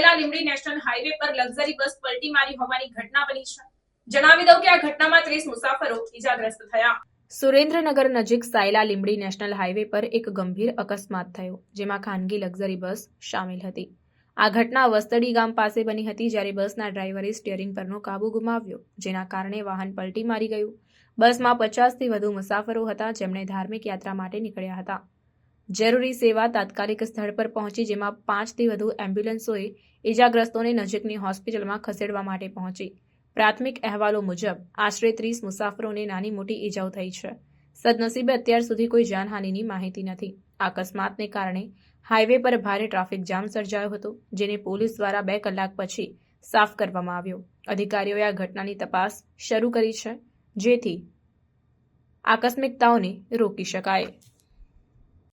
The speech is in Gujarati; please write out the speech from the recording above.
સાયલા લીમડી નેશનલ હાઈવે પર લક્ઝરી બસ પલટી મારી હોવાની ઘટના બની છે. જણાવી દઉં કે આ ઘટનામાં ત્રીસ મુસાફરો ઈજાગ્રસ્ત થયા. સુરેન્દ્રનગર નજીક સાયલા લીમડી નેશનલ હાઈવે પર એક ગંભીર અકસ્માત થયો, જેમાં ખાનગી લક્ઝરી બસ સામેલ હતી. આ ઘટના વસ્તડી ગામ પાસે બની હતી જ્યારે બસના ડ્રાઈવરે સ્ટીયરિંગ પરનો કાબુ ગુમાવ્યો, જેના કારણે વાહન પલટી મારી ગયું. બસમાં પચાસથી વધુ મુસાફરો હતા જેમણે ધાર્મિક યાત્રા માટે નીકળ્યા હતા. જરૂરી સેવા તાત્કાલિક સ્થળ પર પહોંચી, જેમાં પાંચથી વધુ એમ્બ્યુલન્સોએ ઇજાગ્રસ્તોને નજીકની હોસ્પિટલમાં ખસેડવા માટે પહોંચી. પ્રાથમિક અહેવાલો મુજબ, આશરે ત્રીસ મુસાફરોને નાની મોટી ઈજાઓ થઈ છે. સદનસીબે અત્યાર સુધી કોઈ જાનહાનિની માહિતી નથી. અકસ્માતને કારણે હાઈવે પર ભારે ટ્રાફિક જામ સર્જાયો હતો, જેને પોલીસ દ્વારા બે કલાક પછી સાફ કરવામાં આવ્યો. અધિકારીઓએ આ ઘટનાની તપાસ શરૂ કરી છે, જેથી આકસ્મિકતાઓને રોકી શકાય.